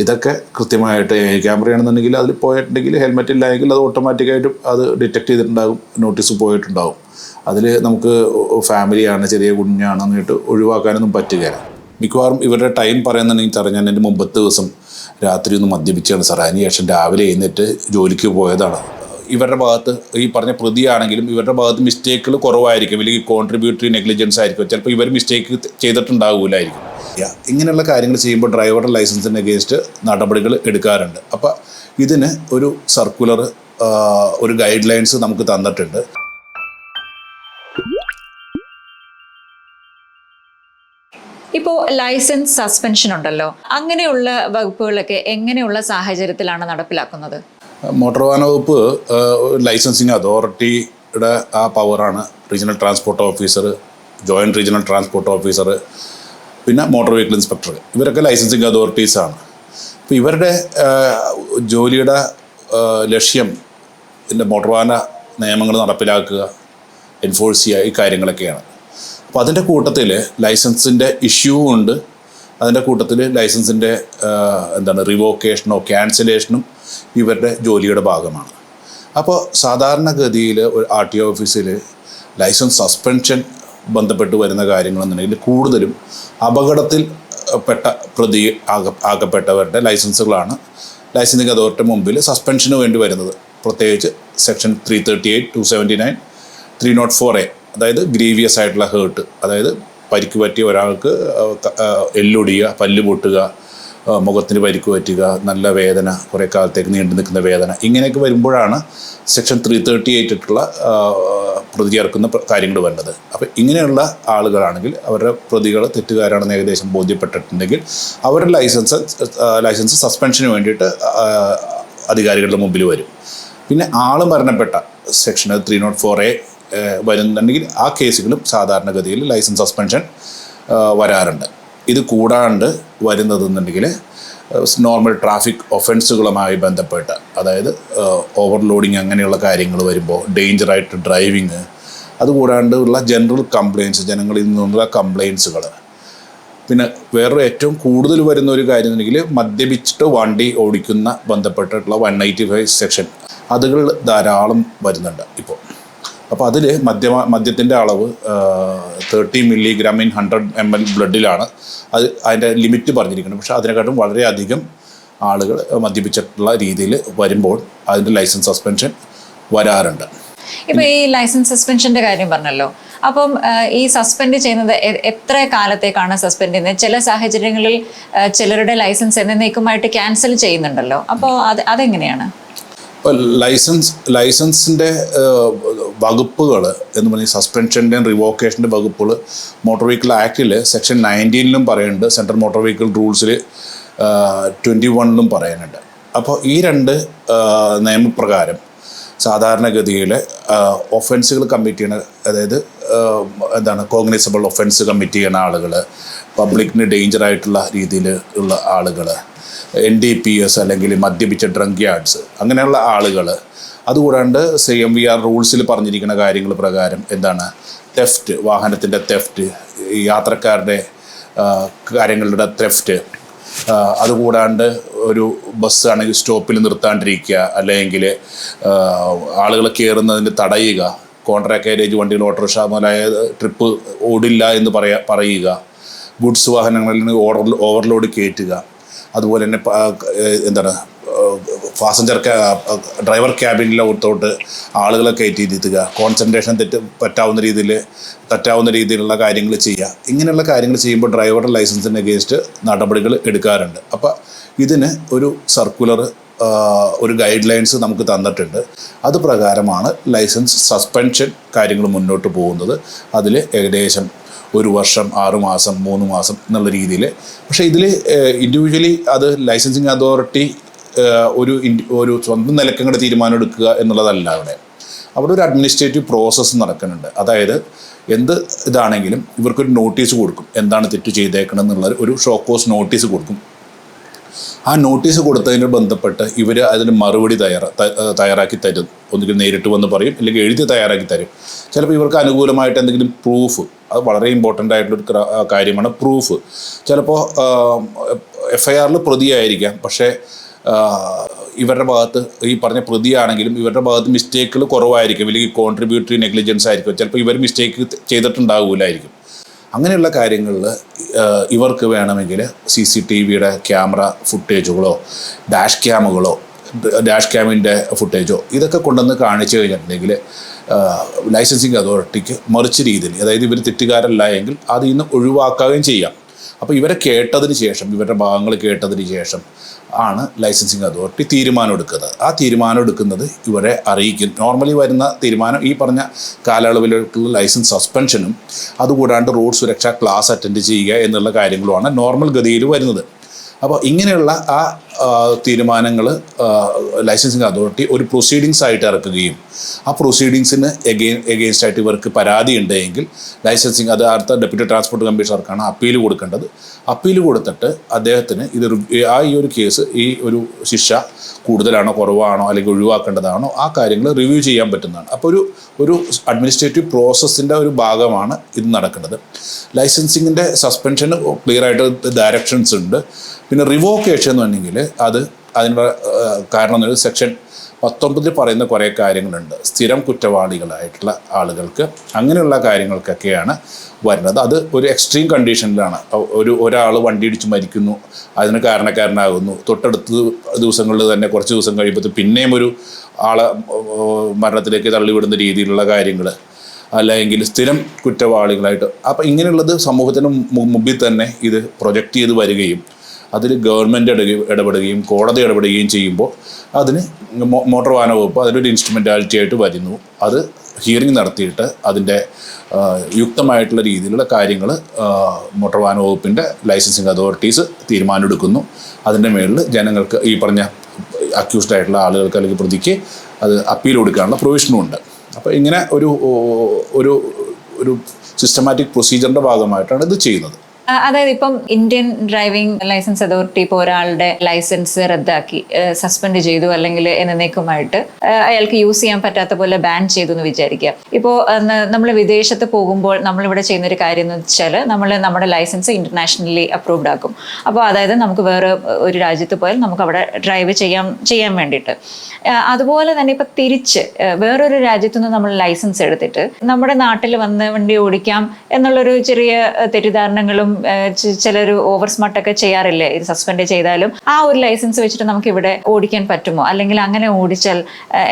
ഇതൊക്കെ കൃത്യമായിട്ട് ക്യാമറയാണെന്നുണ്ടെങ്കിൽ അതിൽ പോയിട്ടുണ്ടെങ്കിൽ ഹെൽമെറ്റ് ഇല്ലായെങ്കിൽ അത് ഓട്ടോമാറ്റിക്കായിട്ട് അത് ഡിറ്റക്ട് ചെയ്തിട്ടുണ്ടാകും നോട്ടീസ് പോയിട്ടുണ്ടാകും. അതിൽ നമുക്ക് ഫാമിലിയാണ് ചെറിയ കുഞ്ഞാണെന്ന് കേട്ട് ഒഴിവാക്കാനൊന്നും പറ്റുകയില്ല മിക്കവാറും ഇവരുടെ ടൈം പറയുന്നുണ്ടെങ്കിൽ സാറേ ഞാൻ എന്റെ മുമ്പത്തെ ദിവസം രാത്രി ഒന്ന് മദ്യപിച്ചാണ് സാർ അതിനുശേഷം രാവിലെ എഴുന്നേറ്റ് ജോലിക്ക് പോയതാണ്. ഇവരുടെ ഭാഗത്ത് ഈ പറഞ്ഞ പ്രതിയാണെങ്കിലും ഇവരുടെ ഭാഗത്ത് മിസ്റ്റേക്കുകൾ കുറവായിരിക്കും. അല്ലെങ്കിൽ കോൺട്രിബ്യൂട്ടറി നെഗ്ലിജൻസ് ആയിരിക്കും. ചിലപ്പോൾ ഇവർ മിസ്റ്റേക്ക് ചെയ്തിട്ടുണ്ടാവില്ലായിരിക്കും ഇങ്ങനെയുള്ള കാര്യങ്ങൾ ചെയ്യുമ്പോൾ ഡ്രൈവറുടെ ലൈസൻസിന് അഗേൻസ്റ്റ് നടപടികൾ എടുക്കാറുണ്ട്. അപ്പോൾ ഇതിന് ഒരു സർക്കുലർ ഒരു ഗൈഡ് ലൈൻസ് നമുക്ക് തന്നിട്ടുണ്ട്. ഇപ്പോൾ ലൈസൻസ് സസ്പെൻഷൻ ഉണ്ടല്ലോ. അങ്ങനെയുള്ള വകുപ്പുകളൊക്കെ എങ്ങനെയുള്ള സാഹചര്യത്തിലാണ് നടപ്പിലാക്കുന്നത്? മോട്ടോർ വാഹന വകുപ്പ് ലൈസൻസിങ് അതോറിറ്റിയുടെ ആ പവറാണ് regional transport officer joint regional transport officer പിന്നെ മോട്ടോർ വെഹിക്കിൾ ഇൻസ്പെക്ടർ ഇവരൊക്കെ ലൈസൻസിങ് അതോറിറ്റീസാണ് അപ്പോൾ ഇവരുടെ ജോലിയുടെ ലക്ഷ്യം ഇതിന്റെ മോട്ടോർ വാഹന നിയമങ്ങൾ നടപ്പിലാക്കുക എൻഫോഴ്സ് ചെയ്യുക ഈ കാര്യങ്ങളൊക്കെയാണ്. അപ്പോൾ അതിന്റെ കൂട്ടത്തിൽ ലൈസൻസിന്റെ ഇഷ്യൂ ഉണ്ട്. അതിന്റെ കൂട്ടത്തിൽ ലൈസൻസിന്റെ എന്താണ് റിവോക്കേഷനോ ക്യാൻസലേഷനും ഇവരുടെ ജോലിയുടെ ഭാഗമാണ്. അപ്പോൾ സാധാരണഗതിയിൽ ഒരു ആർ ടി ഒ ഓഫീസിൽ ലൈസൻസ് സസ്പെൻഷൻ ബന്ധപ്പെട്ട് വരുന്ന കാര്യങ്ങളെന്നുണ്ടെങ്കിൽ കൂടുതലും അപകടത്തിൽ പെട്ട പ്രതി ആക ആകപ്പെട്ടവരുടെ ലൈസൻസുകളാണ്. ലൈസൻസിങ് അതോറിറ്റി മുമ്പിൽ സസ്പെൻഷന് വേണ്ടി വരുന്നത്. പ്രത്യേകിച്ച് section three thirty eight two seventy nine three naught four A അതായത് ഗ്രീവിയസ് ആയിട്ടുള്ള ഹേർട്ട്. അതായത് പരിക്ക് പറ്റിയ ഒരാൾക്ക് എല്ലൊടിയുക പല്ല് പൊട്ടുക മുഖത്തിന് പരിക്ക് പറ്റുക നല്ല വേദന കുറേ കാലത്തേക്ക് നീണ്ടു നിൽക്കുന്ന വേദന ഇങ്ങനെയൊക്കെ വരുമ്പോഴാണ് സെക്ഷൻ ത്രീ തേർട്ടി എയ്റ്റിട്ടുള്ള പ്രതി ചേർക്കുന്ന കാര്യങ്ങൾ വരുന്നത് അപ്പോൾ ഇങ്ങനെയുള്ള ആളുകളാണെങ്കിൽ അവരുടെ പ്രതികൾ തെറ്റുകാരാണെന്ന് ഏകദേശം ബോധ്യപ്പെട്ടിട്ടുണ്ടെങ്കിൽ അവരുടെ ലൈസൻസ് ലൈസൻസ് സസ്പെൻഷന് വേണ്ടിയിട്ട് അധികാരികളുടെ മുമ്പിൽ വരും. പിന്നെ ആൾ മരണപ്പെട്ട section three nought four A വരുന്നുണ്ടെങ്കിൽ ആ കേസുകളും സാധാരണഗതിയിൽ ലൈസൻസ് സസ്പെൻഷൻ വരാറുണ്ട്. ഇത് കൂടാണ്ട് വരുന്നതെന്നുണ്ടെങ്കിൽ നോർമൽ ട്രാഫിക് ഒഫൻസുകളുമായി ബന്ധപ്പെട്ട്. അതായത് ഓവർലോഡിങ് അങ്ങനെയുള്ള കാര്യങ്ങൾ വരുമ്പോൾ ഡേഞ്ചറായിട്ട് ഡ്രൈവിങ് അതുകൂടാണ്ട് ഉള്ള ജനറൽ കംപ്ലയിൻസ് ജനങ്ങളിൽ നിന്നുള്ള കംപ്ലയിൻസുകൾ പിന്നെ വേറൊരു ഏറ്റവും കൂടുതൽ വരുന്ന ഒരു കാര്യം എന്നുണ്ടെങ്കിൽ മദ്യപിച്ചിട്ട് വണ്ടി ഓടിക്കുന്ന ബന്ധപ്പെട്ടിട്ടുള്ള വൺ നയന്റി ഫൈവ് സെക്ഷൻ അതുകൾ ധാരാളം വരുന്നുണ്ട് ഇപ്പോൾ. അപ്പോൾ അതിൽ മദ്യ മദ്യത്തിന്റെ അളവ് thirty milligram in hundred M L ബ്ലഡിലാണ് അത് അതിന്റെ ലിമിറ്റ് പറഞ്ഞിരിക്കണം. പക്ഷേ അതിനെക്കാട്ടും വളരെയധികം ആളുകൾ മദ്യപിച്ചിട്ടുള്ള രീതിയിൽ വരുമ്പോൾ അതിന്റെ ലൈസൻസ് സസ്പെൻഷൻ വരാറുണ്ട്. ഇപ്പൊ ഈ ലൈസൻസ് സസ്പെൻഷന്റെ കാര്യം പറഞ്ഞല്ലോ. അപ്പം ഈ സസ്പെൻഡ് ചെയ്യുന്നത് എത്ര കാലത്തേക്കാണ് സസ്പെൻഡ് ചെയ്യുന്നത്? ചില സാഹചര്യങ്ങളിൽ ചിലരുടെ ലൈസൻസ് എന്നേക്കുമായിട്ട് ക്യാൻസൽ ചെയ്യുന്നുണ്ടല്ലോ. അപ്പോൾ അത് അതെങ്ങനെയാണ്? ലൈസൻസ് ലൈസൻസിന്റെ വകുപ്പുകൾ എന്ന് പറഞ്ഞാൽ സസ്പെൻഷന്റെയും റിവോക്കേഷന്റെ വകുപ്പുകൾ മോട്ടോർ വെഹിക്കിൾ ആക്ടിൽ സെക്ഷൻ നയന്റീനിലും പറയുന്നുണ്ട് സെൻട്രൽ മോട്ടോർ വെഹിക്കിൾ റൂൾസിൽ ട്വന്റി വണ്ണിലും പറയുന്നുണ്ട്. അപ്പോൾ ഈ രണ്ട് നിയമപ്രകാരം സാധാരണഗതിയിൽ ഒഫൻസുകൾ കമ്മിറ്റ് ചെയ്യണ അതായത് എന്താണ് കോഗ്നൈസബിൾ ഒഫൻസ് കമ്മിറ്റ് ചെയ്യുന്ന ആളുകൾ പബ്ലിക്കിന് ഡേഞ്ചർ ആയിട്ടുള്ള രീതിയിൽ ഉള്ള ആളുകൾ എൻ ഡി പി എസ് അല്ലെങ്കിൽ മദ്യപിച്ച ഡ്രങ്ക് യാർഡ്സ് അങ്ങനെയുള്ള ആളുകൾ അതുകൂടാണ്ട് സി എം വി ആർ റൂൾസിൽ പറഞ്ഞിരിക്കുന്ന കാര്യങ്ങൾ പ്രകാരം എന്താണ്? തെഫ്റ്റ് വാഹനത്തിന്റെ തെഫ്റ്റ് യാത്രക്കാരുടെ കാര്യങ്ങളുടെ തെഫ്റ്റ് അതുകൂടാണ്ട് ഒരു ബസ്സാണെങ്കിൽ സ്റ്റോപ്പിൽ നിർത്താണ്ടിരിക്കുക അല്ലെങ്കിൽ ആളുകൾ കയറുന്നതിന് തടയുക കോൺട്രാക്ട് കാരേജ് വണ്ടികൾ ഓട്ടോറിക്ഷ മുതലായ ട്രിപ്പ് ഓടില്ല എന്ന് പറയാ പറയുക ഗുഡ്സ് വാഹനങ്ങളിൽ ഓവർലോഡ് കയറ്റുക അതുപോലെ തന്നെ എന്താണ് പാസഞ്ചർ ഡ്രൈവർ ക്യാബിനിലെ ഒത്തോട്ട് ആളുകളെ കയറ്റി ഇരുത്തുക കോൺസെൻട്രേഷൻ തെറ്റ് പറ്റാവുന്ന രീതിയിൽ തെറ്റാവുന്ന രീതിയിലുള്ള കാര്യങ്ങൾ ചെയ്യുക. ഇങ്ങനെയുള്ള കാര്യങ്ങൾ ചെയ്യുമ്പോൾ ഡ്രൈവറുടെ ലൈസൻസിന് അഗേൻസ്റ്റ് നടപടികൾ എടുക്കാറുണ്ട്. അപ്പോൾ ഇതിന് ഒരു സർക്കുലർ ഒരു ഗൈഡ് ലൈൻസ് നമുക്ക് തന്നിട്ടുണ്ട്. അത് പ്രകാരമാണ് ലൈസൻസ് സസ്പെൻഷൻ കാര്യങ്ങൾ മുന്നോട്ട് പോകുന്നത്. അതിൽ ഏകദേശം ഒരു വർഷം ആറ് മാസം മൂന്ന് മാസം എന്നുള്ള രീതിയിൽ. പക്ഷേ ഇതിൽ ഇൻഡിവിജ്വലി അത് ലൈസൻസിങ് അതോറിറ്റി ഒരു ഒരു സ്വന്തം നിലക്കങ്ങളുടെ തീരുമാനം എടുക്കുക എന്നുള്ളതല്ല അവിടെ. അവിടെ ഒരു അഡ്മിനിസ്ട്രേറ്റീവ് പ്രോസസ്സ് നടക്കുന്നുണ്ട്. അതായത് എന്ത് ഇതാണെങ്കിലും ഇവർക്കൊരു നോട്ടീസ് കൊടുക്കും. എന്താണ് തെറ്റ് ചെയ്തേക്കണം എന്നുള്ള ഒരു ഷോക്കോസ് നോട്ടീസ് കൊടുക്കും. ആ നോട്ടീസ് കൊടുത്തതിന് ബന്ധപ്പെട്ട് ഇവർ അതിന് മറുപടി തയ്യാറ തയ്യാറാക്കി തരും. ഒന്നുകിൽ നേരിട്ട് വന്ന് പറയും അല്ലെങ്കിൽ എഴുതി തയ്യാറാക്കി തരും. ചിലപ്പോൾ ഇവർക്ക് അനുകൂലമായിട്ട് എന്തെങ്കിലും പ്രൂഫ് അത് വളരെ ഇമ്പോർട്ടന്റ് ആയിട്ടുള്ളൊരു ക്ര- കാര്യമാണ് പ്രൂഫ് ചിലപ്പോൾ എഫ് ഐ ആറിൽ പ്രതിയായിരിക്കാം. പക്ഷേ ഇവരുടെ ഭാഗത്ത് ഈ പറഞ്ഞ പ്രതിയാണെങ്കിലും ഇവരുടെ ഭാഗത്ത് മിസ്റ്റേക്കുകൾ കുറവായിരിക്കും. അല്ലെങ്കിൽ കോൺട്രിബ്യൂട്ടറി നെഗ്ലിജൻസ് ആയിരിക്കും. ചിലപ്പോൾ ഇവർ മിസ്റ്റേക്ക് ചെയ്തിട്ടുണ്ടാവില്ലായിരിക്കും അങ്ങനെയുള്ള കാര്യങ്ങളിൽ ഇവർക്ക് വേണമെങ്കിൽ സി സി ടി വിയുടെ ക്യാമറ ഫുട്ടേജുകളോ ഡാഷ് ക്യാമുകളോ ഡാഷ് ക്യാമിന്റെ ഫുട്ടേജോ ഇതൊക്കെ കൊണ്ടുവന്ന് കാണിച്ചു കഴിഞ്ഞിട്ടുണ്ടെങ്കിൽ ലൈസൻസിങ് അതോറിറ്റിക്ക് മറിച്ച് രീതിയിൽ അതായത് ഇവർ തെറ്റുകാരല്ല എങ്കിൽ അതിൽ നിന്ന് ഒഴിവാക്കുകയും ചെയ്യാം. അപ്പോൾ ഇവരെ കേട്ടതിന് ശേഷം ഇവരുടെ ഭാഗങ്ങൾ കേട്ടതിന് ശേഷം ആണ് ലൈസൻസിങ് അതോറിറ്റി തീരുമാനം എടുക്കുന്നത്. ആ തീരുമാനം എടുക്കുന്നത് ഇവരെ അറിയിക്കും. നോർമലി വരുന്ന തീരുമാനം ഈ പറഞ്ഞ കാലയളവിലേക്കുള്ള ലൈസൻസ് സസ്പെൻഷനും അതുകൂടാണ്ട് റോഡ് സുരക്ഷാ ക്ലാസ് അറ്റൻഡ് ചെയ്യുക എന്നുള്ള കാര്യങ്ങളുമാണ് നോർമൽ ഗതിയിൽ വരുന്നത്. അപ്പോൾ ഇങ്ങനെയുള്ള ആ തീരുമാനങ്ങൾ ലൈസൻസിങ് അതോറിറ്റി ഒരു പ്രൊസീഡിങ്സ് ആയിട്ട് ഇറക്കുകയും ആ പ്രൊസീഡിങ്സിന് എഗെയിൻ എഗെയിൻസ്റ്റ് ആയിട്ട് ഇവർക്ക് പരാതി ഉണ്ടെങ്കിൽ ലൈസൻസിങ് അത് അടുത്ത ഡെപ്യൂട്ടി ട്രാൻസ്പോർട്ട് കമ്മീഷണർക്കാണ് അപ്പീൽ കൊടുക്കേണ്ടത്. അപ്പീൽ കൊടുത്തിട്ട് അദ്ദേഹത്തിന് ഇത് ആ ഈ ഒരു കേസ് ഈ ഒരു ശിക്ഷ കൂടുതലാണോ കുറവാണോ അല്ലെങ്കിൽ ഒഴിവാക്കേണ്ടതാണോ ആ കാര്യങ്ങൾ റിവ്യൂ ചെയ്യാൻ പറ്റുന്നതാണ്. അപ്പോൾ ഒരു ഒരു അഡ്മിനിസ്ട്രേറ്റീവ് പ്രോസസ്സിന്റെ ഒരു ഭാഗമാണ് ഇത് നടക്കുന്നത്. ലൈസൻസിങ്ങിന്റെ സസ്പെൻഷന് ക്ലിയർ ആയിട്ട് ഡയറക്ഷൻസ് ഉണ്ട്. പിന്നെ റിവോക്കേഷൻ എന്ന് പറഞ്ഞെങ്കിൽ അത് അതിനുള്ള കാരണം എന്ന് സെക്ഷൻ പത്തൊമ്പതിൽ പറയുന്ന കുറേ കാര്യങ്ങളുണ്ട്. സ്ഥിരം കുറ്റവാളികളായിട്ടുള്ള ആളുകൾക്ക് അങ്ങനെയുള്ള കാര്യങ്ങൾക്കൊക്കെയാണ് വരുന്നത്. അത് ഒരു എക്സ്ട്രീം കണ്ടീഷനിലാണ് ഒരു ഒരാൾ വണ്ടി ഇടിച്ച് മരിക്കുന്നു അതിന് കാരണക്കാരനാകുന്നു. തൊട്ടടുത്ത ദിവസങ്ങളിൽ തന്നെ കുറച്ച് ദിവസം കഴിയുമ്പോൾ പിന്നെയും ഒരു ആളെ മരണത്തിലേക്ക് തള്ളിവിടുന്ന രീതിയിലുള്ള കാര്യങ്ങൾ അല്ലെങ്കിൽ സ്ഥിരം കുറ്റവാളികളായിട്ട്. അപ്പം ഇങ്ങനെയുള്ളത് സമൂഹത്തിന് മുമ്പിൽ തന്നെ ഇത് പ്രൊജക്റ്റ് ചെയ്ത് വരികയും അതിൽ ഗവൺമെന്റ് ഇടപെടുകയും കോടതി ഇടപെടുകയും ചെയ്യുമ്പോൾ അതിന് മോട്ടോർ വാഹന വകുപ്പ് അതിലൊരു ഇൻസ്ട്രുമെന്റാലിറ്റി ആയിട്ട് വരുന്നു. അത് ഹിയറിംഗ് നടത്തിയിട്ട് അതിന്റെ യുക്തമായിട്ടുള്ള രീതിയിലുള്ള കാര്യങ്ങൾ മോട്ടോർ വാഹന വകുപ്പിന്റെ ലൈസൻസിങ് അതോറിറ്റീസ് തീരുമാനമെടുക്കുന്നു. അതിന്റെ മേളിൽ ജനങ്ങൾക്ക് ഈ പറഞ്ഞ അക്യൂസ്ഡ് ആയിട്ടുള്ള ആളുകൾക്ക് അല്ലെങ്കിൽ പ്രതിക്ക് അത് അപ്പീൽ കൊടുക്കാനുള്ള പ്രൊവിഷനും ഉണ്ട്. അപ്പോൾ ഇങ്ങനെ ഒരു ഒരു ഒരു സിസ്റ്റമാറ്റിക് പ്രൊസീജിയറിന്റെ ഭാഗമായിട്ടാണ് ഇത് ചെയ്യുന്നത്. അതായത് ഇപ്പം ഇന്ത്യൻ ഡ്രൈവിംഗ് ലൈസൻസ് അതോറിറ്റി ഇപ്പോൾ ഒരാളുടെ ലൈസൻസ് റദ്ദാക്കി സസ്പെൻഡ് ചെയ്തു അല്ലെങ്കിൽ എന്നേക്കുമായിട്ട് അയാൾക്ക് യൂസ് ചെയ്യാൻ പറ്റാത്ത പോലെ ബാൻ ചെയ്തു എന്ന് വിചാരിക്കുക. ഇപ്പോൾ നമ്മൾ വിദേശത്ത് പോകുമ്പോൾ നമ്മളിവിടെ ചെയ്യുന്ന ഒരു കാര്യം എന്ന് വെച്ചാൽ നമ്മൾ നമ്മുടെ ലൈസൻസ് ഇന്റർനാഷണലി അപ്രൂവ്ഡ് ആക്കും. അപ്പോൾ അതായത് നമുക്ക് വേറെ ഒരു രാജ്യത്ത് പോയാൽ നമുക്ക് അവിടെ ഡ്രൈവ് ചെയ്യാൻ ചെയ്യാൻ വേണ്ടിയിട്ട്. അതുപോലെ തന്നെ ഇപ്പം തിരിച്ച് വേറൊരു രാജ്യത്തു നിന്ന് നമ്മൾ ലൈസൻസ് എടുത്തിട്ട് നമ്മുടെ നാട്ടിൽ വന്ന് വണ്ടി ഓടിക്കാം എന്നുള്ളൊരു ചെറിയ തെറ്റിദ്ധാരണകളും ചിലർ ഓവർ സ്മാർട്ട് ഒക്കെ ചെയ്യാറില്ലേ? ഇത് സസ്പെൻഡ് ചെയ്താലും ആ ഒരു ലൈസൻസ് വെച്ചിട്ട് നമുക്ക് ഇവിടെ ഓടിക്കാൻ പറ്റുമോ? അല്ലെങ്കിൽ അങ്ങനെ ഓടിച്ചാൽ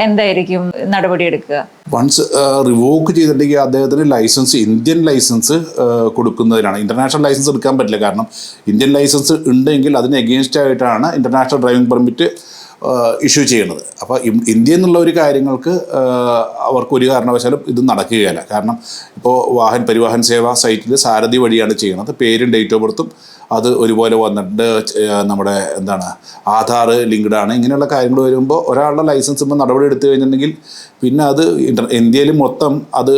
എന്തായിരിക്കും നടപടി എടുക്കുക? വൺസ് റിവോക്ക് ചെയ്തിട്ടുണ്ടെങ്കിൽ അദ്ദേഹത്തിന് ലൈസൻസ് ഇന്ത്യൻ ലൈസൻസ് കൊടുക്കുന്നതിനാണ്. ഇന്റർനാഷണൽ ലൈസൻസ് എടുക്കാൻ പറ്റില്ല. കാരണം ഇന്ത്യൻ ലൈസൻസ് ഉണ്ടെങ്കിൽ അതിന് എഗെയിൻസ്റ്റ് ആയിട്ടാണ് ഇന്റർനാഷണൽ ഡ്രൈവിംഗ് പെർമിറ്റ് ഇഷ്യൂ ചെയ്യുന്നത് അപ്പോൾ ഇന്ത്യ എന്നുള്ള ഒരു കാര്യങ്ങൾക്ക് അവർക്ക് ഒരു കാരണവശാലും ഇത് നടക്കുകയില്ല. കാരണം ഇപ്പോൾ വാഹൻ പരിവാഹൻ സേവാ സൈറ്റിൽ സാരഥി വഴിയാണ് ചെയ്യുന്നത്. പേരും ഡേറ്റ് ഓഫ് ബർത്തും അത് ഒരുപോലെ വന്നിട്ട് നമ്മുടെ എന്താണ് ആധാർ ലിങ്ക്ഡ് ആണ് ഇങ്ങനെയുള്ള കാര്യങ്ങൾ വരുമ്പോൾ ഒരാളുടെ ലൈസൻസ് ഇപ്പോൾ നടപടി എടുത്തു കഴിഞ്ഞിട്ടുണ്ടെങ്കിൽ പിന്നെ അത് ഇന്ത്യയിൽ മൊത്തം അത്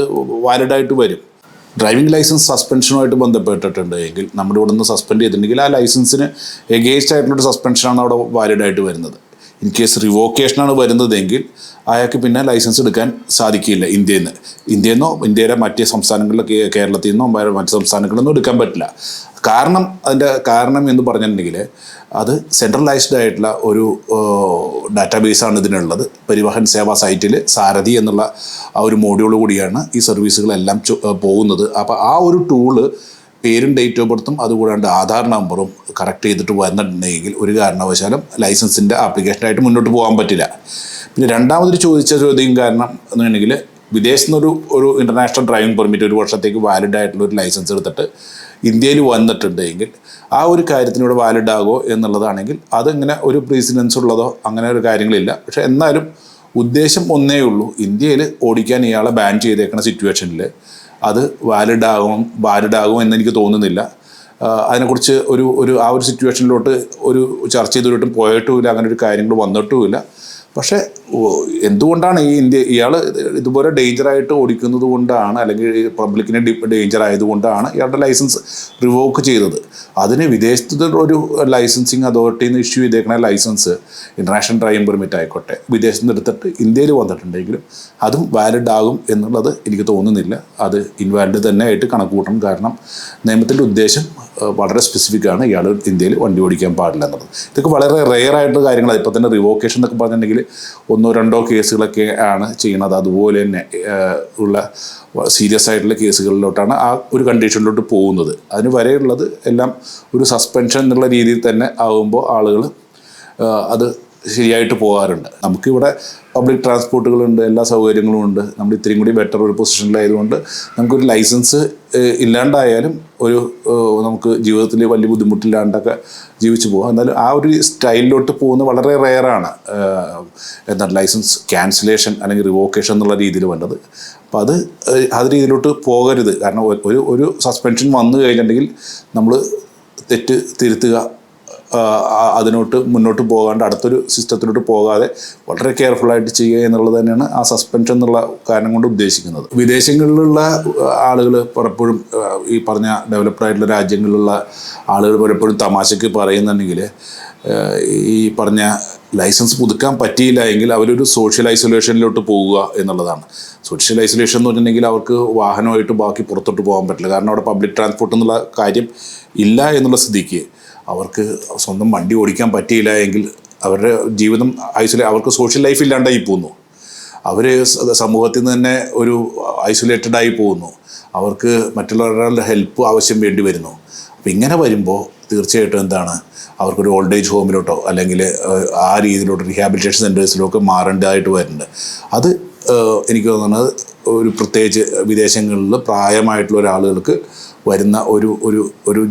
വാലിഡായിട്ട് വരും. ഡ്രൈവിംഗ് ലൈസൻസ് സസ്പെൻഷനുമായിട്ട് ബന്ധപ്പെട്ടിട്ടുണ്ട് എങ്കിൽ നമ്മുടെ ഇവിടെ നിന്ന് സസ്പെൻഡ് ചെയ്തിട്ടുണ്ടെങ്കിൽ ആ ലൈസൻസിന് എഗേൻസ്റ്റ് ആയിട്ടുള്ളൊരു സസ്പെൻഷനാണ് അവിടെ വാലിഡായിട്ട് വരുന്നത്. ഇൻ കേസ് റിവോക്കേഷനാണ് വരുന്നതെങ്കിൽ അയാൾക്ക് പിന്നെ ലൈസൻസ് എടുക്കാൻ സാധിക്കില്ല ഇന്ത്യയിൽ നിന്ന് ഇന്ത്യയിൽ നിന്നോ ഇന്ത്യയിലെ മറ്റ് സംസ്ഥാനങ്ങളിലൊക്കെ കേരളത്തിൽ നിന്നോ മറ്റ് സംസ്ഥാനങ്ങളിൽ നിന്നോ എടുക്കാൻ പറ്റില്ല. കാരണം അതിന്റെ കാരണം എന്ന് പറഞ്ഞിട്ടുണ്ടെങ്കിൽ അത് സെൻട്രലൈസ്ഡ് ആയിട്ടുള്ള ഒരു ഡാറ്റാബേസാണ് ഇതിനുള്ളത്. പരിവഹൻ സേവാ സൈറ്റിൽ സാരഥി എന്നുള്ള ആ ഒരു മോഡ്യൂൾ കൂടിയാണ് ഈ സർവീസുകളെല്ലാം പോകുന്നത്. അപ്പോൾ ആ ഒരു ടൂൾ പേരും ഡേറ്റ് ഓഫ് ബർത്തും അതുകൂടാണ്ട് ആധാർ നമ്പറും കറക്റ്റ് ചെയ്തിട്ട് വന്നിട്ടുണ്ടെങ്കിൽ ഒരു കാരണവശാലും ലൈസൻസിന്റെ ആപ്ലിക്കേഷനായിട്ട് മുന്നോട്ട് പോകാൻ പറ്റില്ല. പിന്നെ രണ്ടാമതൊരു ചോദിച്ച ചോദ്യം കാരണം എന്നുണ്ടെങ്കിൽ വിദേശത്തു നിന്നൊരു ഒരു ഇന്റർനാഷണൽ ഡ്രൈവിംഗ് പെർമിറ്റ് ഒരു വർഷത്തേക്ക് വാലിഡ് ആയിട്ടുള്ള ഒരു ലൈസൻസ് എടുത്തിട്ട് ഇന്ത്യയിൽ വന്നിട്ടുണ്ടെങ്കിൽ ആ ഒരു കാര്യത്തിന് ഇവിടെ വാലിഡ് ആകുമോ എന്നുള്ളതാണെങ്കിൽ അതിങ്ങനെ ഒരു പ്രീസിഡൻസ് ഉള്ളതോ അങ്ങനെ ഒരു കാര്യങ്ങളില്ല. പക്ഷെ എന്നാലും ഉദ്ദേശം ഒന്നേ ഉള്ളൂ. ഇന്ത്യയിൽ ഓടിക്കാൻ ഇയാളെ ബാൻ ചെയ്തേക്കുന്ന സിറ്റുവേഷനിൽ അത് വാലിഡ് ആകും വാലിഡ് ആകും എന്ന് എനിക്ക് തോന്നുന്നില്ല അതിനെക്കുറിച്ച് ഒരു ഒരു ആ ഒരു സിറ്റുവേഷനിലോട്ട് ഒരു ചർച്ച ചെയ്തിട്ടും പോയിട്ടുമില്ല അങ്ങനെ ഒരു കാര്യങ്ങൾ വന്നിട്ടുമില്ല. പക്ഷേ എന്തുകൊണ്ടാണ് ഈ ഇന്ത്യ ഇയാൾ ഇതുപോലെ ഡേഞ്ചറായിട്ട് ഓടിക്കുന്നത് കൊണ്ടാണ് അല്ലെങ്കിൽ പബ്ലിക്കിന് ഡേഞ്ചർ ആയതുകൊണ്ടാണ് ഇയാളുടെ ലൈസൻസ് റിവോക്ക് ചെയ്തത്. അതിന് വിദേശത്തുള്ള ഒരു ലൈസൻസിങ് അതോറിറ്റിയിൽ നിന്ന് ഇഷ്യൂ ചെയ്തേക്കുന്ന ലൈസൻസ് ഇന്റർനാഷണൽ ഡ്രൈവിംഗ് പെർമിറ്റ് ആയിക്കോട്ടെ വിദേശത്ത് നിന്ന് എടുത്തിട്ട് ഇന്ത്യയിൽ വന്നിട്ടുണ്ടെങ്കിലും അതും വാലിഡ് ആകും എന്നുള്ളത് എനിക്ക് തോന്നുന്നില്ല. അത് ഇൻവാലിഡ് തന്നെ ആയിട്ട് കണക്ക് കൂട്ടണം കാരണം നിയമത്തിന്റെ ഉദ്ദേശം വളരെ സ്പെസിഫിക് ആണ്. ഇയാൾ ഇന്ത്യയിൽ വണ്ടി ഓടിക്കാൻ പാടില്ല എന്നുള്ളത്. ഇതൊക്കെ വളരെ റെയർ ആയിട്ടുള്ള കാര്യങ്ങളാണ്. ഇപ്പോൾ തന്നെ റിവോക്കേഷൻ എന്നൊക്കെ പറഞ്ഞിട്ടുണ്ടെങ്കിൽ ഒന്നോ രണ്ടോ കേസുകളൊക്കെ ആണ് ചെയ്യുന്നത്. അതുപോലെ തന്നെ ഉള്ള സീരിയസ് ആയിട്ടുള്ള കേസുകളിലോട്ടാണ് ആ ഒരു കണ്ടീഷനിലോട്ട് പോകുന്നത്. അതിന് വരെയുള്ളത് എല്ലാം ഒരു സസ്പെൻഷൻ എന്നുള്ള രീതിയിൽ തന്നെ ആകുമ്പോൾ ആളുകൾ അത് ശരിയായിട്ട് പോകാറുണ്ട്. നമുക്കിവിടെ പബ്ലിക് ട്രാൻസ്പോർട്ടുകളുണ്ട് എല്ലാ സൗകര്യങ്ങളും ഉണ്ട്. നമ്മൾ ഇത്രയും കൂടി ബെറ്റർ ഒരു പൊസിഷനിലായതുകൊണ്ട് നമുക്കൊരു ലൈസൻസ് ഇല്ലാണ്ടായാലും ഒരു നമുക്ക് ജീവിതത്തിൽ വലിയ ബുദ്ധിമുട്ടില്ലാണ്ടൊക്കെ ജീവിച്ചു പോകാം. എന്നാലും ആ ഒരു സ്റ്റൈലിലോട്ട് പോകുന്നത് വളരെ റെയറാണ്. എന്താണ് ലൈസൻസ് ക്യാൻസലേഷൻ അല്ലെങ്കിൽ റിവോക്കേഷൻ എന്നുള്ള രീതിയിൽ വേണ്ടത് അപ്പോൾ അത് ആ രീതിയിലോട്ട് പോകരുത്. കാരണം ഒരു ഒരു സസ്പെൻഷൻ വന്നു കഴിഞ്ഞിട്ടുണ്ടെങ്കിൽ നമ്മൾ തെറ്റ് തിരുത്തുക അതിനോട്ട് മുന്നോട്ട് പോകാണ്ട് അടുത്തൊരു സിസ്റ്റത്തിലോട്ട് പോകാതെ വളരെ കെയർഫുള്ളായിട്ട് ചെയ്യുക എന്നുള്ളത് തന്നെയാണ് ആ സസ്പെൻഷൻ എന്നുള്ള കാരണം കൊണ്ട് ഉദ്ദേശിക്കുന്നത്. വിദേശങ്ങളിലുള്ള ആളുകൾ പലപ്പോഴും ഈ പറഞ്ഞ ഡെവലപ്ഡ് ആയിട്ടുള്ള രാജ്യങ്ങളിലുള്ള ആളുകൾ പലപ്പോഴും തമാശയ്ക്ക് പറയുന്നുണ്ടെങ്കിൽ ഈ പറഞ്ഞ ലൈസൻസ് പുതുക്കാൻ പറ്റിയില്ല എങ്കിൽ അവരൊരു സോഷ്യൽ ഐസൊലേഷനിലോട്ട് പോവുക എന്നുള്ളതാണ്. സോഷ്യൽ ഐസൊലേഷൻ എന്ന് പറഞ്ഞിട്ടുണ്ടെങ്കിൽ അവർക്ക് വാഹനമായിട്ട് ബാക്കി പുറത്തോട്ട് പോകാൻ പറ്റില്ല. കാരണം അവിടെ പബ്ലിക് ട്രാൻസ്പോർട്ട് എന്നുള്ള കാര്യം ഇല്ല എന്നുള്ള സ്ഥിതിക്ക്. അവർക്ക് സ്വന്തം വണ്ടി ഓടിക്കാൻ പറ്റിയില്ല എങ്കിൽ അവരുടെ ജീവിതം ഐസൊലേ അവർക്ക് സോഷ്യൽ ലൈഫ് ഇല്ലാണ്ടായി പോകുന്നു അവർ സമൂഹത്തിൽ നിന്ന് തന്നെ ഒരു ഐസൊലേറ്റഡ് ആയി പോകുന്നു അവർക്ക് മറ്റുള്ളവരുടെ ഹെൽപ്പ് ആവശ്യം വേണ്ടി വരുന്നു. അപ്പം ഇങ്ങനെ വരുമ്പോൾ തീർച്ചയായിട്ടും എന്താണ്? അവർക്കൊരു ഓൾഡ് ഏജ് ഹോമിലോട്ടോ അല്ലെങ്കിൽ ആ രീതിയിലോട്ട് റീഹാബിലിറ്റേഷൻ സെന്റേഴ്സിലോ ഒക്കെ മാറേണ്ടതായിട്ട് വരുന്നുണ്ട്. അത് എനിക്ക് തോന്നുന്നത് ഒരു പ്രത്യേകിച്ച് വിദേശങ്ങളിൽ പ്രായമായിട്ടുള്ള ഒരാളുകൾക്ക് വരുന്ന ഒരു ഒരു ഒരു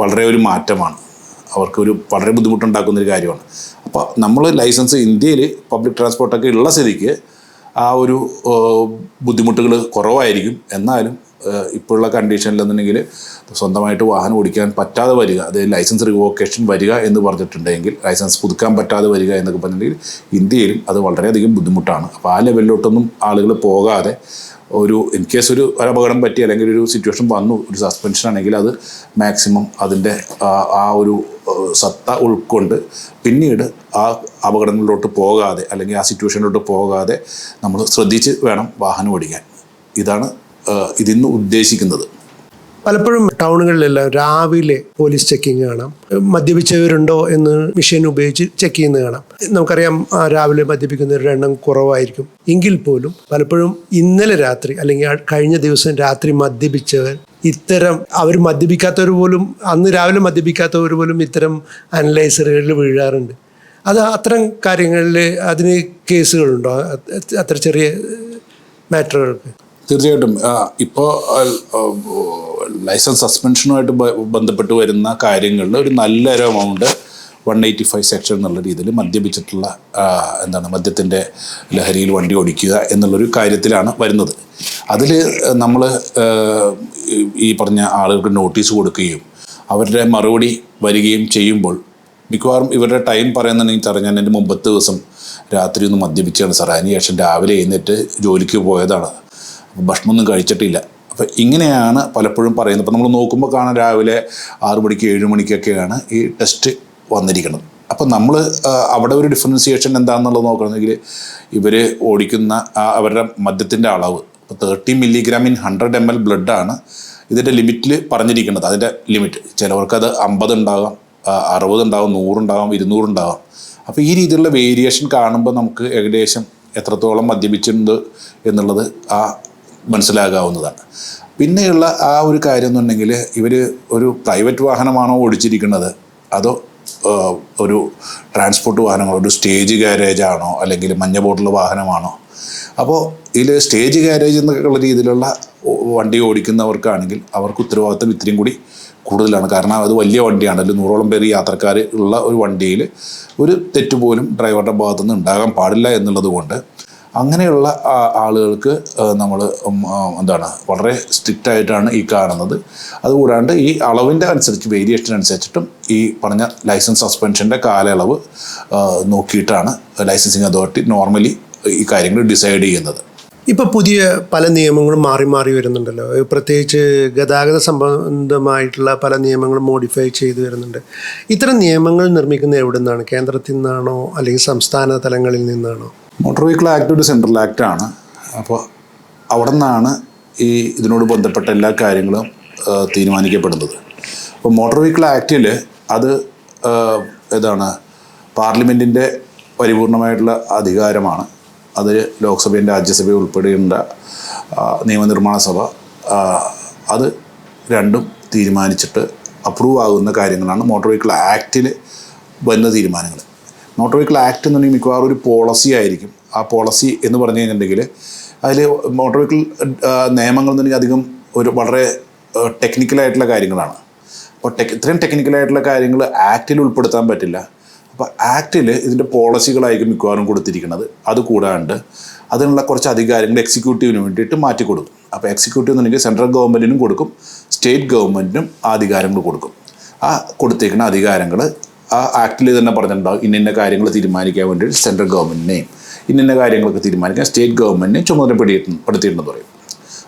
വളരെ ഒരു മാറ്റമാണ്. അവർക്ക് ഒരു വളരെ ബുദ്ധിമുട്ടുണ്ടാക്കുന്ന ഒരു കാര്യമാണ്. അപ്പോൾ നമ്മൾ ലൈസൻസ് ഇന്ത്യയിൽ പബ്ലിക് ട്രാൻസ്പോർട്ടൊക്കെ ഉള്ള സ്ഥിതിക്ക് ആ ഒരു ബുദ്ധിമുട്ടുകൾ കുറവായിരിക്കും. എന്നാലും ഇപ്പോഴുള്ള കണ്ടീഷനിലെന്നുണ്ടെങ്കിൽ സ്വന്തമായിട്ട് വാഹനം ഓടിക്കാൻ പറ്റാതെ വരിക അതായത് ലൈസൻസ് റിവോക്കേഷൻ വരിക എന്ന് പറഞ്ഞിട്ടുണ്ടെങ്കിൽ ലൈസൻസ് പുതുക്കാൻ പറ്റാതെ വരിക എന്നൊക്കെ പറഞ്ഞിട്ടുണ്ടെങ്കിൽ ഇന്ത്യയിലും അത് വളരെയധികം ബുദ്ധിമുട്ടാണ്. അപ്പോൾ ആ ലെവലിലോട്ടൊന്നും ആളുകൾ പോകാതെ ഒരു ഇൻ കേസ് ഒരു അപകടം പറ്റി അല്ലെങ്കിൽ ഒരു സിറ്റുവേഷൻ വന്നു ഒരു സസ്പെൻഷൻ ആണെങ്കിൽ അത് മാക്സിമം അതിന്റെ ആ- ഒരു സത്ത ഉൾക്കൊണ്ട് പിന്നീട് ആ അപകടങ്ങളിലോട്ട് പോകാതെ അല്ലെങ്കിൽ ആ സിറ്റുവേഷനിലോട്ട് പോകാതെ നമ്മൾ ശ്രദ്ധിച്ച് വേണം വാഹനം ഓടിക്കാൻ. ഇതാണ് ഇതിന്ന് ഉദ്ദേശിക്കുന്നത്. പലപ്പോഴും ടൗണുകളിലെല്ലാം രാവിലെ പോലീസ് ചെക്കിങ് കാണാം. മദ്യപിച്ചവരുണ്ടോ എന്ന് മെഷീൻ ഉപയോഗിച്ച് ചെക്ക് ചെയ്യുന്നത് കാണാം. നമുക്കറിയാം രാവിലെ മദ്യപിക്കുന്നവരുടെ എണ്ണം കുറവായിരിക്കും. എങ്കിൽ പോലും പലപ്പോഴും ഇന്നലെ രാത്രി അല്ലെങ്കിൽ കഴിഞ്ഞ ദിവസം രാത്രി മദ്യപിച്ചവർ ഇത്തരം അവർ മദ്യപിക്കാത്തവർ പോലും അന്ന് രാവിലെ മദ്യപിക്കാത്തവർ പോലും ഇത്തരം അനലൈസറുകളിൽ വീഴാറുണ്ട്. അത് അത്തരം കാര്യങ്ങളിൽ അതിന് കേസുകളുണ്ടോ? അത്ര ചെറിയ മാറ്ററുകൾക്ക്? തീർച്ചയായിട്ടും. ഇപ്പോൾ ലൈസൻസ് സസ്പെൻഷനുമായിട്ട് ബന്ധപ്പെട്ട് വരുന്ന കാര്യങ്ങളിൽ ഒരു നല്ലൊരു amount one eighty five section എന്നുള്ള രീതിയിൽ മദ്യപിച്ചിട്ടുള്ള എന്താണ് മദ്യത്തിന്റെ ലഹരിയിൽ വണ്ടി ഓടിക്കുക എന്നുള്ളൊരു കാര്യത്തിലാണ് വരുന്നത്. അതിൽ നമ്മൾ ഈ പറഞ്ഞ ആളുകൾക്ക് നോട്ടീസ് കൊടുക്കുകയും അവരുടെ മറുപടി വരികയും ചെയ്യുമ്പോൾ മിക്കവാറും ഇവരുടെ ടൈം പറയുന്നുണ്ടെങ്കിൽ സാറേ ഞാൻ എന്റെ മുമ്പത്തെ ദിവസം രാത്രി ഒന്ന് മദ്യപിച്ചാണ് സാർ അതിനുശേഷം രാവിലെ എഴുന്നേറ്റ് ജോലിക്ക് പോയതാണ്. ഭക്ഷണമൊന്നും കഴിച്ചിട്ടില്ല. അപ്പോൾ ഇങ്ങനെയാണ് പലപ്പോഴും പറയുന്നത്. അപ്പോൾ നമ്മൾ നോക്കുമ്പോൾ കാണാൻ രാവിലെ ആറു മണിക്ക് ഏഴ് മണിക്കൊക്കെയാണ് ഈ ടെസ്റ്റ് വന്നിരിക്കുന്നത്. അപ്പം നമ്മൾ അവിടെ ഒരു ഡിഫറൻസിയേഷൻ എന്താണെന്നുള്ളത് നോക്കണമെങ്കിൽ ഇവർ ഓടിക്കുന്ന അവരുടെ മദ്യത്തിന്റെ അളവ് ഇപ്പോൾ thirty milligram in hundred M L ബ്ലഡാണ് ഇതിന്റെ ലിമിറ്റിൽ പറഞ്ഞിരിക്കുന്നത്. അതിന്റെ ലിമിറ്റ് ചിലവർക്കത് അമ്പത് ഉണ്ടാകാം ആ, അറുപത് ഉണ്ടാവും നൂറുണ്ടാവാം ഇരുന്നൂറുണ്ടാവാം അപ്പോൾ ഈ രീതിയിലുള്ള വേരിയേഷൻ കാണുമ്പോൾ നമുക്ക് ഏകദേശം എത്രത്തോളം മദ്യപിച്ചിട്ടുണ്ട് എന്നുള്ളത് ആ മനസ്സിലാകാവുന്നതാണ്. പിന്നെയുള്ള ആ ഒരു കാര്യം എന്നുണ്ടെങ്കിൽ ഇവർ ഒരു പ്രൈവറ്റ് വാഹനമാണോ ഓടിച്ചിരിക്കുന്നത്? അതോ ഒരു ട്രാൻസ്പോർട്ട് വാഹനങ്ങളോ ഒരു സ്റ്റേജ് ഗാരേജാണോ? അല്ലെങ്കിൽ മഞ്ഞ ബോട്ടിൽ വാഹനമാണോ? അപ്പോൾ ഇതിൽ സ്റ്റേജ് ഗാരേജ് എന്നൊക്കെയുള്ള രീതിയിലുള്ള വണ്ടി ഓടിക്കുന്നവർക്കാണെങ്കിൽ അവർക്ക് ഉത്തരവാദിത്തം ഇത്രയും കൂടി കൂടുതലാണ്. കാരണം അത് വലിയ വണ്ടിയാണ്. അതിൽ നൂറോളം പേര് യാത്രക്കാർ ഉള്ള ഒരു വണ്ടിയിൽ ഒരു തെറ്റുപോലും ഡ്രൈവറുടെ ഭാഗത്തുനിന്ന് ഉണ്ടാകാൻ പാടില്ല എന്നുള്ളത് കൊണ്ട് അങ്ങനെയുള്ള ആളുകൾക്ക് നമ്മൾ എന്താണ് വളരെ സ്ട്രിക്റ്റ് ആയിട്ടാണ് ഈ കാണുന്നത്. അതുകൂടാണ്ട് ഈ അളവിന്റെ അനുസരിച്ച് വേരിയേഷൻ അനുസരിച്ചിട്ടും ഈ പറഞ്ഞ ലൈസൻസ് സസ്പെൻഷന്റെ കാലയളവ് നോക്കിയിട്ടാണ് ലൈസൻസിങ് അതോറിറ്റി നോർമലി ഈ കാര്യങ്ങൾ ഡിസൈഡ് ചെയ്യുന്നത്. ഇപ്പോൾ പുതിയ പല നിയമങ്ങളും മാറി മാറി വരുന്നുണ്ടല്ലോ. പ്രത്യേകിച്ച് ഗതാഗത സംബന്ധമായിട്ടുള്ള പല നിയമങ്ങളും മോഡിഫൈ ചെയ്തു വരുന്നുണ്ട്. ഇത്തരം നിയമങ്ങൾ നിർമ്മിക്കുന്നത് എവിടെ നിന്നാണ് കേന്ദ്രത്തിൽ നിന്നാണോ? അല്ലെങ്കിൽ സംസ്ഥാന തലങ്ങളിൽ നിന്നാണോ? മോട്ടോർ വെഹിക്കിൾ ആക്ട് ഒരു സെൻട്രൽ ആക്റ്റാണ് അപ്പോൾ അവിടെ നിന്നാണ് ഈ ഇതിനോട് ബന്ധപ്പെട്ട എല്ലാ കാര്യങ്ങളും തീരുമാനിക്കപ്പെടുന്നത്. അപ്പോൾ മോട്ടോർ വെഹിക്കിൾ ആക്റ്റിൽ അത് ഇതാണ് പാർലമെന്റിന്റെ പരിപൂർണമായിട്ടുള്ള അധികാരമാണ്. അത് ലോക്സഭയും രാജ്യസഭയും ഉൾപ്പെടെയുള്ള നിയമനിർമ്മാണ സഭ. അത് രണ്ടും തീരുമാനിച്ചിട്ട് അപ്രൂവ് ആകുന്ന കാര്യങ്ങളാണ് മോട്ടോർ വെഹിക്കിൾ ആക്റ്റിൽ വരുന്ന തീരുമാനങ്ങൾ മോട്ടോർ വെഹിക്കിൾ ആക്ട് എന്നുണ്ടെങ്കിൽ മിക്കവാറും ഒരു പോളിസി ആയിരിക്കും. ആ പോളിസി എന്ന് പറഞ്ഞു കഴിഞ്ഞിട്ടുണ്ടെങ്കിൽ അതിൽ മോട്ടോർ വെഹിക്കിൾ നിയമങ്ങൾ എന്നുണ്ടെങ്കിൽ അധികം ഒരു വളരെ ടെക്നിക്കലായിട്ടുള്ള കാര്യങ്ങളാണ്. അപ്പോൾ ടെക് ഇത്രയും ടെക്നിക്കലായിട്ടുള്ള കാര്യങ്ങൾ ആക്റ്റിൽ ഉൾപ്പെടുത്താൻ പറ്റില്ല. അപ്പോൾ ആക്റ്റിൽ ഇതിന്റെ പോളിസികളായിരിക്കും മിക്കവാറും കൊടുത്തിരിക്കുന്നത്. അത് കൂടാണ്ട് അതിനുള്ള കുറച്ച് അധികാരങ്ങൾ എക്സിക്യൂട്ടീവിന് വേണ്ടിയിട്ട് മാറ്റി കൊടുക്കും. അപ്പോൾ എക്സിക്യൂട്ടീവ് എന്നുണ്ടെങ്കിൽ സെൻട്രൽ ഗവൺമെന്റിനും കൊടുക്കും സ്റ്റേറ്റ് ഗവൺമെന്റിനും ആ അധികാരങ്ങൾ കൊടുക്കും. ആ കൊടുത്തേക്കുന്ന അധികാരങ്ങൾ ആ ആക്ടിൽ തന്നെ പറഞ്ഞിട്ടുണ്ടാവും ഇന്ന കാര്യങ്ങൾ തീരുമാനിക്കാൻ വേണ്ടി സെൻട്രൽ ഗവൺമെന്റിനെയും ഇന്ന കാര്യങ്ങളൊക്കെ തീരുമാനിക്കാൻ സ്റ്റേറ്റ് ഗവൺമെന്റിനെ ചുമതലപ്പെടുത്തി പെടുത്തിയിട്ടുണ്ടെന്ന് പറയും.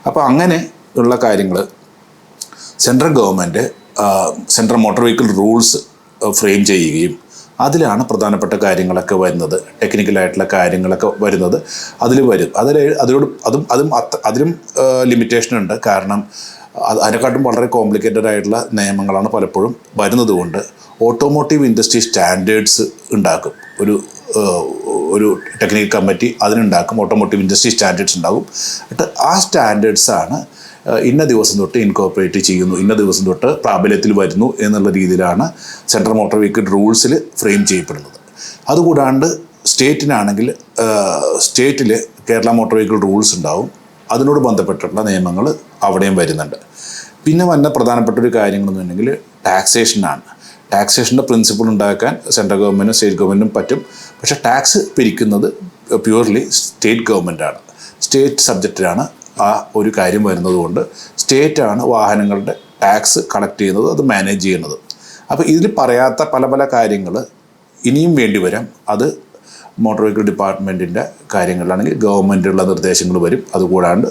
അപ്പോൾ അങ്ങനെ ഉള്ള കാര്യങ്ങൾ central government central motor vehicle rules frame ചെയ്യുകയും അതിലാണ് പ്രധാനപ്പെട്ട കാര്യങ്ങളൊക്കെ വരുന്നത് ടെക്നിക്കലായിട്ടുള്ള കാര്യങ്ങളൊക്കെ വരുന്നത്. അതിൽ വരും. അതിൽ അതിനോട് അതും അതും അതിലും ലിമിറ്റേഷൻ ഉണ്ട്. കാരണം അതിനെക്കാട്ടും വളരെ കോംപ്ലിക്കേറ്റഡ് ആയിട്ടുള്ള നിയമങ്ങളാണ് പലപ്പോഴും വരുന്നതുകൊണ്ട് ഓട്ടോമോട്ടീവ് ഇൻഡസ്ട്രി സ്റ്റാൻഡേർഡ്സ് ഉണ്ടാക്കും. ഒരു ഒരു ടെക്നിക്കൽ കമ്മിറ്റി അതിനുണ്ടാക്കും ഓട്ടോമോട്ടീവ് ഇൻഡസ്ട്രി സ്റ്റാൻഡേർഡ്സ് ഉണ്ടാകും. ആ സ്റ്റാൻഡേർഡ്സാണ് ഇന്ന ദിവസം തൊട്ട് ഇൻകോപ്പറേറ്റ് ചെയ്യുന്നു ഇന്ന ദിവസം തൊട്ട് പ്രാബല്യത്തിൽ വരുന്നു എന്നുള്ള രീതിയിലാണ് സെൻട്രൽ മോട്ടോർ വെഹിക്കിൾ റൂൾസിൽ ഫ്രെയിം ചെയ്യപ്പെടുന്നത്. അതുകൂടാണ്ട് സ്റ്റേറ്റിനാണെങ്കിൽ സ്റ്റേറ്റിൽ കേരള മോട്ടോർ വെഹിക്കിൾ റൂൾസ് ഉണ്ടാവും. അതിനോട് ബന്ധപ്പെട്ടിട്ടുള്ള നിയമങ്ങൾ അവിടെയും വരുന്നുണ്ട്. പിന്നെ വന്ന പ്രധാനപ്പെട്ട ഒരു കാര്യങ്ങൾ എന്ന് പറഞ്ഞെങ്കിൽ ടാക്സേഷനാണ് ടാക്സേഷന്റെ പ്രിൻസിപ്പിൾ ഉണ്ടാക്കാൻ സെൻട്രൽ ഗവൺമെന്റും സ്റ്റേറ്റ് ഗവൺമെന്റും പറ്റും. പക്ഷേ ടാക്സ് പിരിക്കുന്നത് പ്യൂർലി സ്റ്റേറ്റ് ഗവൺമെന്റാണ് സ്റ്റേറ്റ് സബ്ജക്റ്റിലാണ് ആ ഒരു കാര്യം വരുന്നത് കൊണ്ട് സ്റ്റേറ്റാണ് വാഹനങ്ങളുടെ ടാക്സ് കളക്ട് ചെയ്യുന്നത് അത് മാനേജ് ചെയ്യുന്നത്. അപ്പോൾ ഇതിൽ പറയാത്ത പല പല കാര്യങ്ങൾ ഇനിയും വേണ്ടി വരാം. അത് മോട്ടോർ വെഹിക്കിൾ ഡിപ്പാർട്ട്മെന്റിന്റെ കാര്യങ്ങളിലാണെങ്കിൽ ഗവൺമെന്റുള്ള നിർദ്ദേശങ്ങൾ വരും. അതുകൂടാണ്ട്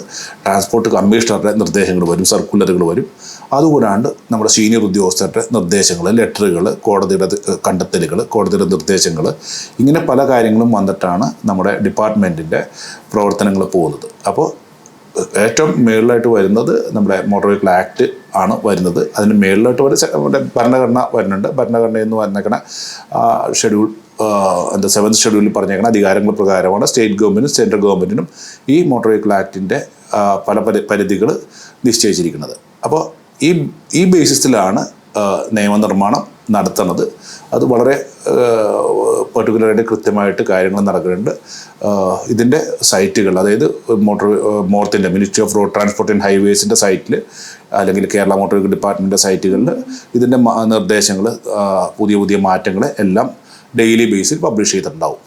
ട്രാൻസ്പോർട്ട് കമ്മീഷണറുടെ നിർദ്ദേശങ്ങൾ വരും സർക്കുലറുകൾ വരും. അതുകൂടാണ്ട് നമ്മുടെ സീനിയർ ഉദ്യോഗസ്ഥരുടെ നിർദ്ദേശങ്ങൾ ലെറ്ററുകൾ കോടതിയുടെ കണ്ടെത്തലുകൾ കോടതിയുടെ നിർദ്ദേശങ്ങൾ ഇങ്ങനെ പല കാര്യങ്ങളും വന്നിട്ടാണ് നമ്മുടെ ഡിപ്പാർട്ട്മെന്റിന്റെ പ്രവർത്തനങ്ങൾ പോകുന്നത്. അപ്പോൾ ഏറ്റവും മേളിലായിട്ട് വരുന്നത് നമ്മുടെ മോട്ടോർ വെഹിക്കിൾ ആക്ട് ആണ് വരുന്നത്. അതിന് മേളിലോട്ട് സെ- ഭരണഘടന വരുന്നുണ്ട്. ഭരണഘടനയിൽ നിന്ന് വന്നേക്കണ ഷെഡ്യൂൾ എന്താ സെവൻത് ഷെഡ്യൂളിൽ പറഞ്ഞേക്കുന്ന അധികാരങ്ങൾ പ്രകാരമാണ് സ്റ്റേറ്റ് ഗവൺമെന്റും സെൻട്രൽ ഗവൺമെന്റിനും ഈ മോട്ടോർ വെഹിക്കിൾ ആക്ടിന്റെ പല പരി പരിധികൾ നിശ്ചയിച്ചിരിക്കുന്നത്. അപ്പോൾ ഈ ഈ ബേസിസിലാണ് നിയമനിർമ്മാണം നടത്തുന്നത്. അത് വളരെ പെർട്ടിക്കുലറായിട്ട് കൃത്യമായിട്ട് കാര്യങ്ങൾ നടക്കുന്നുണ്ട്. ഇതിന്റെ സൈറ്റുകൾ അതായത് motor മോർത്തിന്റെ ministry of road transport and ഹൈവേസിന്റെ സൈറ്റിൽ അല്ലെങ്കിൽ കേരള മോട്ടോർ വെഹിക്കിൾ ഡിപ്പാർട്ട്മെന്റിന്റെ സൈറ്റുകളിൽ ഇതിന്റെ നിർദ്ദേശങ്ങൾ പുതിയ പുതിയ മാറ്റങ്ങൾ എല്ലാം ഡെയിലി ബേസിൽ പബ്ലിഷ് ചെയ്തിട്ടുണ്ടാവും.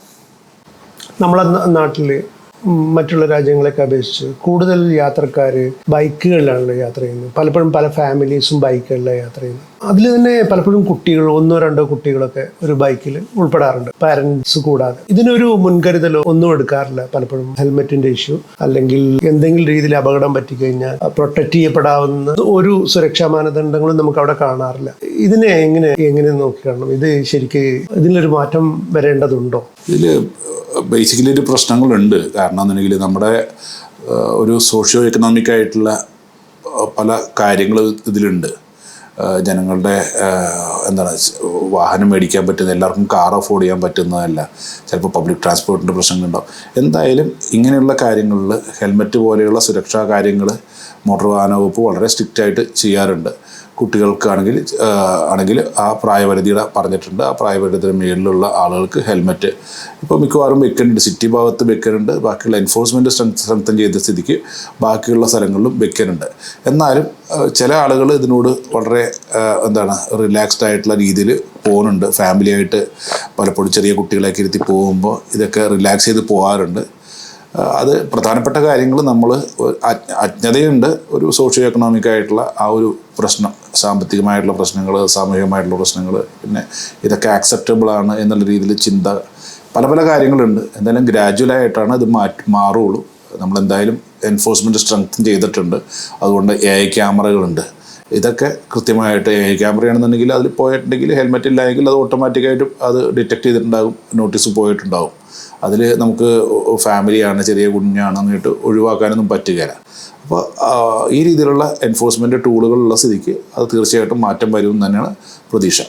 നമ്മളെ നാട്ടിൽ മറ്റുള്ള രാജ്യങ്ങളൊക്കെ അപേക്ഷിച്ച് കൂടുതൽ യാത്രക്കാർ ബൈക്കുകളിലാണല്ലോ യാത്ര ചെയ്യുന്നത്. പലപ്പോഴും പല ഫാമിലീസും ബൈക്കുകളിലാണ് യാത്ര ചെയ്യുന്നത്. അതിൽ തന്നെ പലപ്പോഴും കുട്ടികൾ ഒന്നോ രണ്ടോ കുട്ടികളൊക്കെ ഒരു ബൈക്കിൽ ഉൾപ്പെടാറുണ്ട്. പാരന്റ്സ് കൂടാതെ. ഇതിനൊരു മുൻകരുതലോ ഒന്നും എടുക്കാറില്ല പലപ്പോഴും. ഹെൽമെറ്റിന്റെ ഇഷ്യൂ അല്ലെങ്കിൽ എന്തെങ്കിലും രീതിയിൽ അപകടം പറ്റിക്കഴിഞ്ഞാൽ പ്രൊട്ടക്ട് ചെയ്യപ്പെടാവുന്ന ഒരു സുരക്ഷാ മാനദണ്ഡങ്ങളും നമുക്ക് അവിടെ കാണാറില്ല. ഇതിനെ എങ്ങനെ എങ്ങനെ നോക്കിക്കാണണം ഇത് ശരിക്ക് ഇതിനൊരു മാറ്റം വരേണ്ടതുണ്ടോ? ഇതിൽ ബേസിക്കലി ഒരു പ്രശ്നങ്ങളുണ്ട്. കാരണം എന്നുണ്ടെങ്കിൽ നമ്മുടെ ഒരു സോഷ്യോ എക്കണോമിക് ആയിട്ടുള്ള പല കാര്യങ്ങൾ ഇതിലുണ്ട്. ജനങ്ങളുടെ എന്താണ് വാഹനം മേടിക്കാൻ പറ്റുന്ന എല്ലാവർക്കും കാർ അഫോർഡ് ചെയ്യാൻ പറ്റുന്നതല്ല. ചിലപ്പോൾ പബ്ലിക് ട്രാൻസ്പോർട്ടിന്റെ പ്രശ്നങ്ങളുണ്ടാവും എന്തായാലും ഇങ്ങനെയുള്ള കാര്യങ്ങളിൽ ഹെൽമെറ്റ് പോലെയുള്ള സുരക്ഷാ കാര്യങ്ങൾ മോട്ടോർ വാഹന വകുപ്പ് വളരെ സ്ട്രിക്റ്റായിട്ട് ചെയ്യാറുണ്ട്. കുട്ടികൾക്കാണെങ്കിൽ ആണെങ്കിൽ ആ പ്രായപരിധിയുടെ പറഞ്ഞിട്ടുണ്ട്. ആ പ്രായപരിധിയുടെ മേളിലുള്ള ആളുകൾക്ക് ഹെൽമെറ്റ്. ഇപ്പോൾ മിക്കവാറും വെക്കുന്നുണ്ട് സിറ്റി ഭാഗത്ത് വെക്കുന്നുണ്ട് ബാക്കിയുള്ള എൻഫോഴ്സ്മെന്റ് സ്ട്രെങ്ത് സ്ട്രെങ്തൻ ചെയ്ത സ്ഥിതിക്ക് ബാക്കിയുള്ള സ്ഥലങ്ങളിലും വെക്കുന്നുണ്ട് എന്നാലും ചില ആളുകൾ ഇതിനോട് വളരെ എന്താണ് റിലാക്സ്ഡ് ആയിട്ടുള്ള രീതിയിൽ പോകുന്നുണ്ട്. ഫാമിലിയായിട്ട് പലപ്പോഴും ചെറിയ കുട്ടികളെയൊക്കെ ഇരുത്തി പോകുമ്പോൾ ഇതൊക്കെ റിലാക്സ് ചെയ്ത് പോകാറുണ്ട്. അത് പ്രധാനപ്പെട്ട കാര്യങ്ങൾ നമ്മൾ അജ്ഞതയുണ്ട്. ഒരു സോഷ്യോ എക്കണോമിക് ആയിട്ടുള്ള ആ ഒരു പ്രശ്നം. സാമ്പത്തികമായിട്ടുള്ള പ്രശ്നങ്ങൾ സാമൂഹികമായിട്ടുള്ള പ്രശ്നങ്ങൾ പിന്നെ ഇതൊക്കെ ആക്സെപ്റ്റബിൾ ആണ് എന്നുള്ള രീതിയിൽ ചിന്ത പല പല കാര്യങ്ങളുണ്ട്. എന്തായാലും ഗ്രാജുവലായിട്ടാണ് ഇത് മാറ്റി മാറുള്ളൂ. നമ്മളെന്തായാലും എൻഫോഴ്സ്മെന്റ് സ്ട്രെങ്തൻ ചെയ്തിട്ടുണ്ട്. അതുകൊണ്ട് എ ഐ ക്യാമറകളുണ്ട്. ഇതൊക്കെ കൃത്യമായിട്ട് എ ഐ ക്യാമറയാണെന്നുണ്ടെങ്കിൽ അതിൽ പോയിട്ടുണ്ടെങ്കിൽ ഹെൽമെറ്റ് ഇല്ലായെങ്കിൽ അത് ഓട്ടോമാറ്റിക്കായിട്ടും അത് ഡിറ്റക്ട് ചെയ്തിട്ടുണ്ടാകും. നോട്ടീസ് പോയിട്ടുണ്ടാകും. അതിൽ നമുക്ക് ഫാമിലിയാണ് ചെറിയ കുഞ്ഞാണെന്നിട്ട് ഒഴിവാക്കാനൊന്നും പറ്റുകയില്ല അപ്പോൾ ഈ രീതിയിലുള്ള എൻഫോഴ്സ്മെന്റ് ടൂളുകളുള്ള സ്ഥിതിക്ക് അത് തീർച്ചയായിട്ടും മാറ്റം വരുമെന്ന് തന്നെയാണ് പ്രതീക്ഷ.